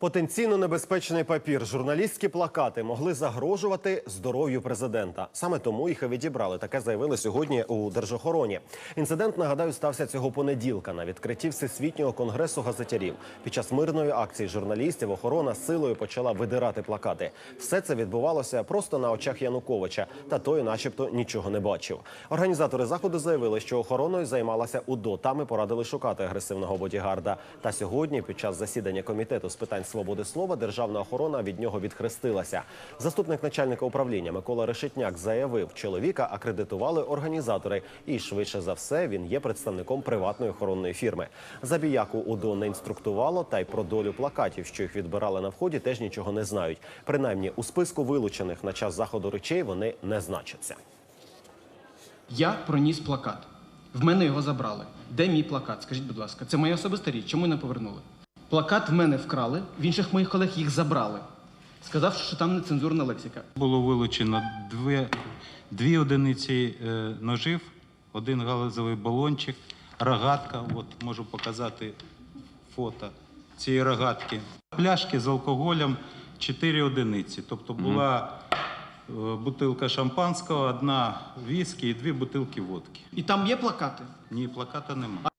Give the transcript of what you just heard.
Потенційно небезпечний папір, журналістські плакати могли загрожувати здоров'ю президента. Саме тому їх і відібрали. Таке заявили сьогодні у держохороні. Інцидент нагадаю стався цього понеділка на відкритті всесвітнього конгресу газетярів. Під час мирної акції журналістів охорона силою почала видирати плакати. Все це відбувалося просто на очах Януковича, та той, начебто, нічого не бачив. Організатори заходу заявили, що охороною займалася УДО. Там і порадили шукати агресивного бодігарда. Та сьогодні, під час засідання комітету з питань свободи слова, державна охорона від нього відхрестилася. Заступник начальника управління Микола Решетняк заявив, чоловіка акредитували організатори, і швидше за все він є представником приватної охоронної фірми. Забіяку УДО не інструктувало, та й про долю плакатів, що їх відбирали на вході, теж нічого не знають. Принаймні у списку вилучених на час заходу речей вони не значаться. Я проніс плакат. В мене його забрали. Де мій плакат? Скажіть, будь ласка, це моя особиста річ. Чому не повернули? Плакат в мене вкрали, в інших моїх колег їх забрали. Сказав, що там нецензурна лексика. Було вилучено дві, дві одиниці е, ножів, один галузовий балончик, рогатка. От можу показати фото цієї рогатки. Пляшки з алкоголем 4 одиниці. Тобто була е, бутилка шампанського, одна віскі і дві бутилки водки. І там є плакати. Ні, плаката немає.